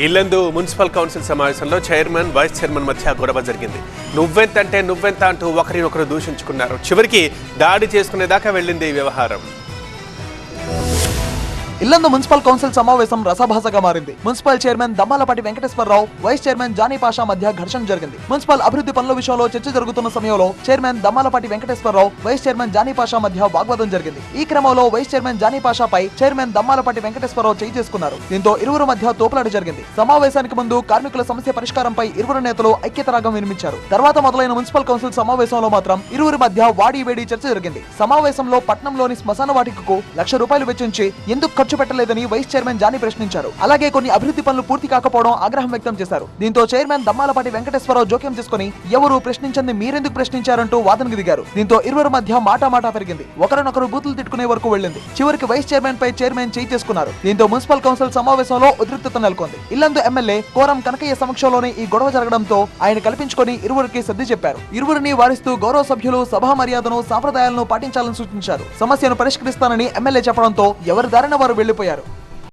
Yellandu municipal council సమావేశంలో chairman vice chairman మధ్య గొడవ జరిగింది. నువ్వెంతంటే నువ్వెంత అంటూ ఒకరినొకరు దూషించుకున్నారు. చివరికి దాడి చేసుకునేదాకా వెళ్ళింది ఈ వ్యవహారం. ఇల్లందు మున్సిపల్ కౌన్సిల్ సమావేశం రసభాసగా మారింది. Municipal chairman Dammalapati Venkateswararao vice chairman Jani Pasha మధ్య ఘర్షణ జరిగింది. మున్సిపల్ అభివృద్ధి పనుల విషయంలో చర్చ జరుగుతున్న సమయంలో chairman Dammalapati Venkateswararao vice chairman Jani Pasha మధ్య వాగ్వాదం జరిగింది. ఈ క్రమంలో వైస్ చైర్మన్ జానీ పాషాపై చైర్మన్ దమ్మాలపాటి వెంకటేశ్వరరావు చేయి చేసుకున్నారు. దీంతో ఇరువురు మధ్య తోపులాట జరిగింది. సమావేశానికి ముందు కార్మికుల సమస్య పరిష్కారంపై ఇరువురు నేతలు ఐక్యతరాగం వినిపించారు. తర్వాత మొదలైన మున్సిపల్ కౌన్సిల్ సమావేశంలో మాత్రం ఇరువురి మధ్య వాడి వేడి చర్చ జరిగింది. సమావేశంలో పట్నంలోని శ్మశాన వాటికకు లక్ష రూపాయలు వెచ్చించి ఎందుకు ఖర్చు పెట్టలేదని వైస్ చైర్మన్ జానీ ప్రశ్నించారు. అలాగే కొన్ని అభివృద్ధి పనులు పూర్తి కాకపోవడం ఆగ్రహం వ్యక్తం చేశారు. దీంతో చైర్మన్ దమ్మాలపాటి వెంకటేశ్వరరావు జోక్యం చేసుకుని ఎవరు ప్రశ్నించింది మీరెందుకు ప్రశ్నించారంటూ వాదనకు దిగారు. దీంతో ఇరువురు మధ్య మాట మాట పెరిగింది. ఒకరినొకరు బూతులు తిట్టుకునే వరకు వెళ్ళింది. చివరికి వైస్ చైర్మన్ పై చైర్మన్ చేయి చేసుకున్నారు. దీంతో మున్సిపల్ కౌన్సిల్ సమావేశంలో ఉద్రిక్తత నెలకొంది. ఇల్లందు ఎమ్మెల్యే కోరం కనకయ్య సమక్షంలోనే ఈ గొడవ జరగడంతో ఆయన కల్పించుకొని ఇరువురికి సర్ది చెప్పారు. ఇరువురిని వారిస్తూ గౌరవ సభ్యులు సభా మర్యాదను సాంప్రదాయాలను పాటించాలని సూచించారు. సమస్యను పరిష్కరిస్తానని ఎమ్మెల్యే చెప్పడంతో ఎవరి దారిన వారు వెళ్ళిపోయారు.